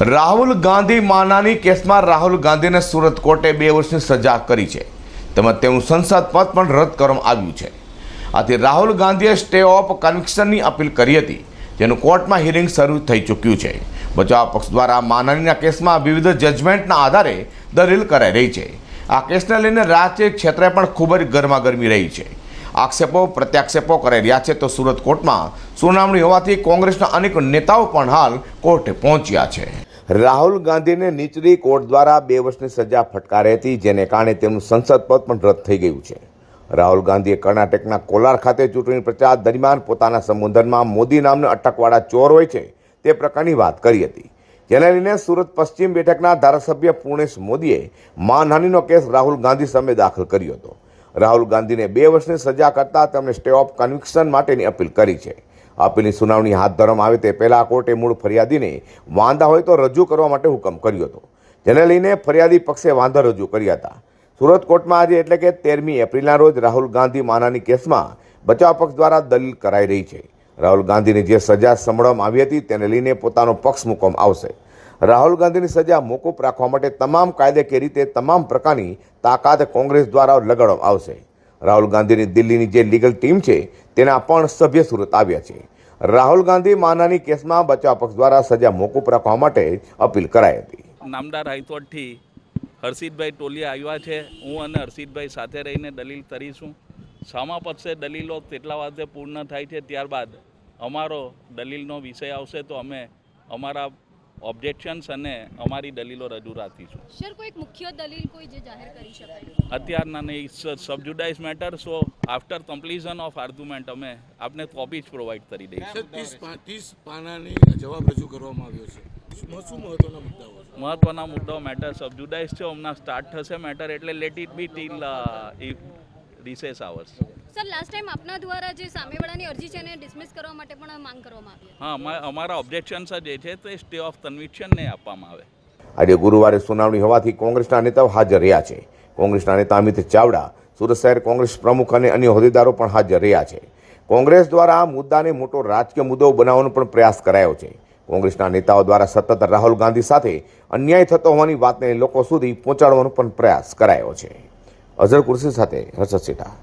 રાહુલ ગાંધી માનાની કેસમાં રાહુલ ગાંધીને સુરત કોર્ટે બે વર્ષની સજા કરી છે. તેમજ તેનું સંસદ પદ પણ રદ કરવામાં આવ્યું છે. આથી રાહુલ ગાંધીએ સ્ટે ઓફ કન્વિક્શનની અપીલ કરી હતી. જેનું કોર્ટમાં હિયરિંગ શરૂ થઈ ચૂક્યું છે. બચાવ પક્ષ દ્વારા માનાનીના કેસમાં વિવિધ જજમેન્ટના આધારે દલીલ કરાઈ રહી છે. આ કેસને લઈને રાજકીય ક્ષેત્રે પણ ખૂબ જ ગરમાગરમી રહી છે. આક્ષેપો, પ્રત્યાક્ષેપો કરી રહ્યા છે તો સુરત કોર્ટમાં સુનાવણી હોવાથી કોંગ્રેસના અનેક નેતાઓ પણ હાલ કોર્ટે પહોંચ્યા છે. રાહુલ ગાંધીને નીચલી કોર્ટ દ્વારા બે વર્ષની સજા ફટકારી હતી, જેને કારણે તેમનું સંસદ પદ પણ રદ થઈ ગયું છે. રાહુલ ગાંધીએ કર્ણાટકના કોલાર ખાતે ચૂંટણી પ્રચાર દરમિયાન પોતાના સંબોધનમાં મોદી નામના અટકવાળા ચોર હોય છે તે પ્રકારની વાત કરી હતી. જેને લઈને સુરત પશ્ચિમ બેઠકના ધારાસભ્ય પૂર્ણેશ મોદીએ માનહાનિનો કેસ રાહુલ ગાંધી સામે દાખલ કર્યો હતો. રાહુલ ગાંધીને બે વર્ષની સજા કરતાં તેમણે સ્ટે ઓફ કન્વિક્શન માટેની અપીલ કરી છે. અપીલની સુનાવણી હાથ ધરવામાં આવે તે પહેલા કોર્ટે મૂળ ફરિયાદીને વાંધા હોય તો રજૂ કરવા માટે હુકમ કર્યો હતો. જેને લઈને ફરિયાદી પક્ષે વાંધા રજૂ કર્યા હતા. સુરત કોર્ટમાં આજે એટલે કે તેરમી એપ્રિલના રોજ રાહુલ ગાંધી માનાની કેસમાં બચાવ પક્ષ દ્વારા દલીલ કરાઈ રહી છે. રાહુલ ગાંધીને જે સજા સંભળવામાં આવી હતી તેને લઈને પોતાનો પક્ષ મૂકવામાં આવશે. રાહુલ ગાંધીની સજા મોકૂફ રાખવા માટે તમામ કાયદેકીય રીતે તમામ પ્રકારની તાકાત કોંગ્રેસ દ્વારા લગાડવામાં આવશે. રાહુલ ગાંધીની દિલ્હીની જે લીગલ ટીમ છે, તેના પણ સભ્ય સુરત આવ્યા છે. રાહુલ ગાંધી માનાની કેસમાં બચાવ પક્ષ દ્વારા સજા મોકૂફ રાખવા માટે અપીલ કરાઈ હતી. નામદાર હાઈકોર્ટથી હર્ષિતભાઈ ટોલિયા આવ્યા છે. હું અને હર્ષિતભાઈ સાથે રહીને દલીલ કરીશું. સામા પક્ષે દલીલો તેટલા વાગે પૂર્ણ થાય છે, ત્યારબાદ અમારો દલીલનો વિષય આવશે તો અમે અમારા ઓબ્જેક્શન્સ અને અમારી દલીલો રજૂ રાખીશું. સર કોઈ એક મુખ્ય દલીલ કોઈ જે જાહેર કરી શકાય? અત્યારના નહીં sub judice matter so after completion of argument અમે આપને કોપી જ પ્રોવાઈડ કરી દઈએ તીસ ત્રીસ ત્રીસ પાનાની જવાબ રજૂ કરવામાં આવ્યો છે. શું શું મહત્વના મુદ્દાઓ છે? મહત્વના મુદ્દાઓ મેટર સબજ્યુડાઇઝ છે હમણાં સ્ટાર્ટ થશે મેટર એટલે let it be till recess hours sir last time આપના દ્વારા જે સામેવાળાની અરજી છે એને ડિસમિસ કરવા માટે પણ માંગ કરવામાં આવી હા અમા- અમારા ઓબ્જેક્શન્સ જ છે તે સ્ટે ઓફ કન્વિક્શનને આપવામાં આવે. આજે ગુરુવારે સુનાવણી હોવાથી કોંગ્રેસના નેતાઓ હાજર રહ્યા છે. કોંગ્રેસના નેતા અમિત ચાવડા સુરત શહેર કોંગ્રેસ પ્રમુખ અને અન્ય હોદ્દેદારો પણ હાજર રહ્યા છે. કોંગ્રેસ દ્વારા આ મુદ્દાને મોટો રાજકીય મુદ્દો બનાવવાનો પણ પ્રયાસ કરાયો છે. કોંગ્રેસના નેતાઓ દ્વારા સતત રાહુલ ગાંધી સાથે અન્યાય થતો હોવાની વાતને લોકો સુધી પહોંચાડવાનો પણ પ્રયાસ કરાયો છે. અઝર કુર્સી સાથે હર્ષદ સેઠા.